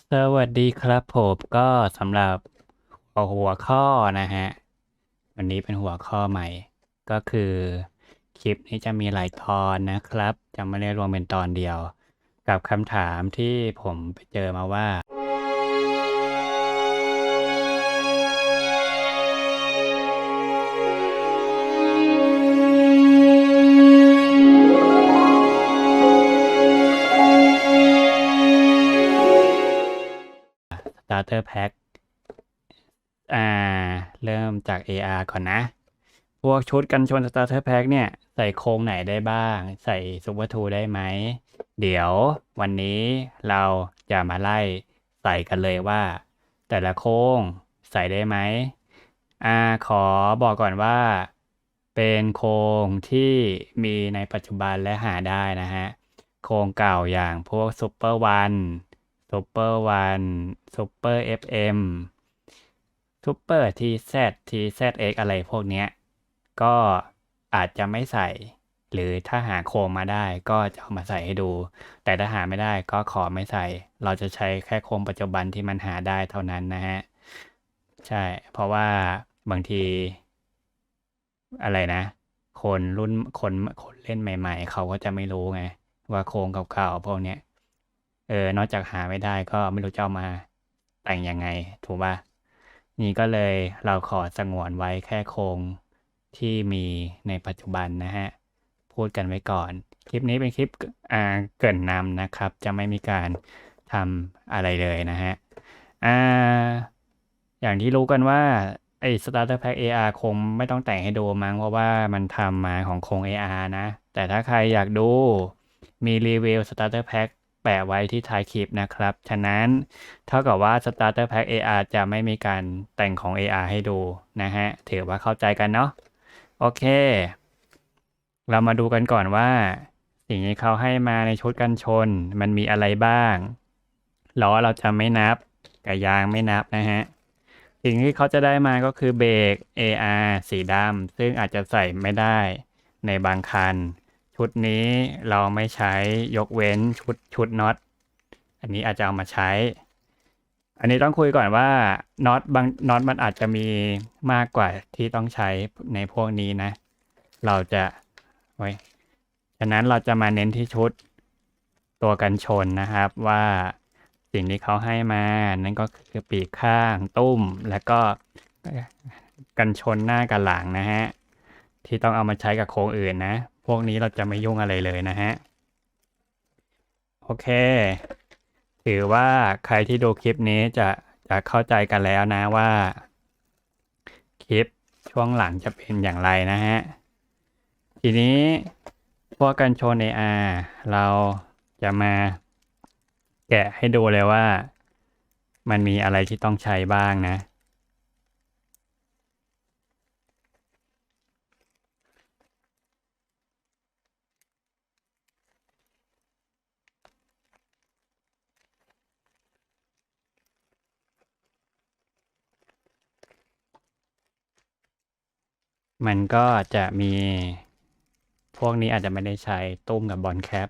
สวัสดีครับผมก็สำหรับหัวข้อนะฮะ วันนี้เป็นหัวข้อใหม่ ก็คือคลิปนี้จะมีหลายตอนนะครับ จะไม่ได้รวมเป็นตอนเดียว กับคำถามที่ผมไปเจอมาว่า Starter Pack อ่า เริ่มจาก AR ก่อนนะ พวกชุดกันชน Starter Pack เนี่ย ใส่โครงไหนได้บ้าง ใส่ Super 2ได้ไหม เดี๋ยววันนี้เราจะมาไล่ใส่กันเลยว่า แต่ละโครงใส่ได้ไหมอ่าขอบอกก่อนว่า เป็นโครงที่มีในปัจจุบันและหาได้นะฮะ โครงเก่าอย่างพวก Super One ซูเปอร์วันซูเปอร์เอฟเอ็มซูเปอร์ทีแซทีแซเอ็กอะไรพวกเนี้ย ก็อาจจะไม่ใส่ หรือถ้าหาโครงมาได้ก็จะเอามาใส่ให้ดู แต่ถ้าหาไม่ได้ก็ขอไม่ใส่ เราจะใช้แค่โครงปัจจุบันที่มันหาได้เท่านั้นนะฮะ ใช่ เพราะว่าบางที อะไรนะ คนรุ่นคนคนเล่นใหม่ ๆ เขาก็จะไม่รู้ไง ว่าโครงเก่าๆพวกเนี้ย เออนอกจากหาไม่ได้ก็ไม่รู้จะเอามาแต่งยังไง ถูกป่ะนี่ก็เลยเราขอสงวนไว้แค่โครงที่มีในปัจจุบันนะฮะ พูดกันไว้ก่อน คลิปนี้เป็นคลิปอ่าเกินนำนะครับ จะไม่มีการทำอะไรเลยนะฮะอ่าอย่างที่รู้กันว่าไอ้ Starter Pack AR คงไม่ต้องแต่งให้ดูมั้งเพราะว่ามันทำมาของโครง AR นะ แต่ถ้าใครอยากดูมีรีวิว Starter Pack แปะไว้ที่ท้ายคลิปนะครับ ฉะนั้นเท่ากับว่า Starter Pack AR จะไม่มีการแต่งของ AR ให้ดูนะฮะ ถือว่าเข้าใจกันเนาะ โอเค เรามาดูกันก่อนว่า สิ่งที่เขาให้มาในชุดกันชน มันมีอะไรบ้าง ล้อเราจะไม่นับกับยางไม่นับนะฮะ สิ่งที่เขาจะได้มาก็คือเบรก AR สีดำซึ่งอาจจะใส่ไม่ได้ในบางคัน ชุดนี้เราไม่ใช้ยกเว้นชุดชุดน็อต อันนี้อาจจะเอามาใช้ อันนี้ต้องคุยก่อนว่าน็อตบางน็อตมันอาจจะมีมากกว่าที่ต้องใช้ในพวกนี้นะ เราจะไว้ฉะนั้นเราจะมาเน้นที่ชุดตัวกันชนนะครับว่าสิ่งที่เขาให้มา นั่นก็คือปีกข้างตุ้มแล้วก็กันชนหน้ากับหลังนะฮะ ที่ต้องเอามาใช้กับโครงอื่นนะ พวกนี้เราจะไม่ยุ่งอะไรเลยนะฮะ โอเค ถือว่าใครที่ดูคลิปนี้จะจะเข้าใจกันแล้วนะว่า คลิปช่วงหลังจะเป็นอย่างไรนะฮะ ทีนี้พวกกันชน AR เราจะมาแกะให้ดูเลยว่า มันมีอะไรที่ต้องใช้บ้างนะ มันก็จะมีพวกนี้อาจจะไม่ได้ใช้ตุ้มกับบอลแคป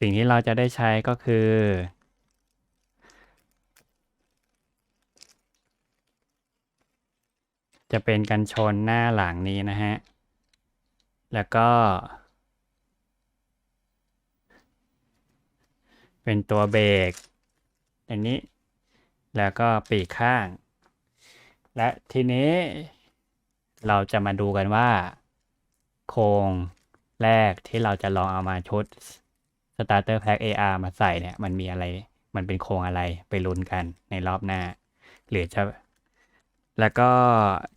สิ่งที่เราจะได้ใช้ก็คือ จะเป็นกันชนหน้าหลังนี้นะฮะ แล้วก็ เป็นตัวเบรกอันนี้ แล้วก็ปีกข้าง และทีนี้ เราจะมาดูกันว่า โครงแรกที่เราจะลองเอามาชุด Starter Pack AR มาใส่เนี่ย มันมีอะไร มันเป็นโครงอะไรไปลุ้นกันในรอบหน้า หรือจะ แล้วก็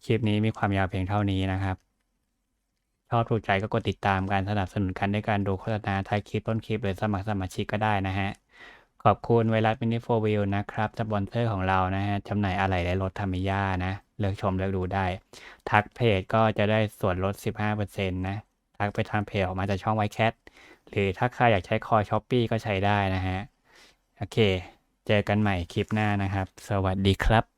คลิปนี้มีความยาวเพียงเท่านี้นะครับ ชอบถูกใจก็กดติดตามการสนับสนุนกันด้วยการดูโฆษณาท้ายคลิปต้นคลิปหรือสมัครสมาชิกก็ได้นะฮะขอบคุณไวรัสมินิโฟวิลนะครับสปอนเซอร์ของเรานะฮะจำหน่ายอะไหล่และรถธรรมิยานะ เลือกชมเลือกดูได้ ทักเพจก็จะได้ส่วนลด 15%นะ ทักไปทางเพจออกมาจากช่องไวแคทหรือถ้าใครอยากใช้คอช้อปปี้ก็ใช้ได้นะฮะ โอเค เจอกันใหม่คลิปหน้านะครับ สวัสดีครับ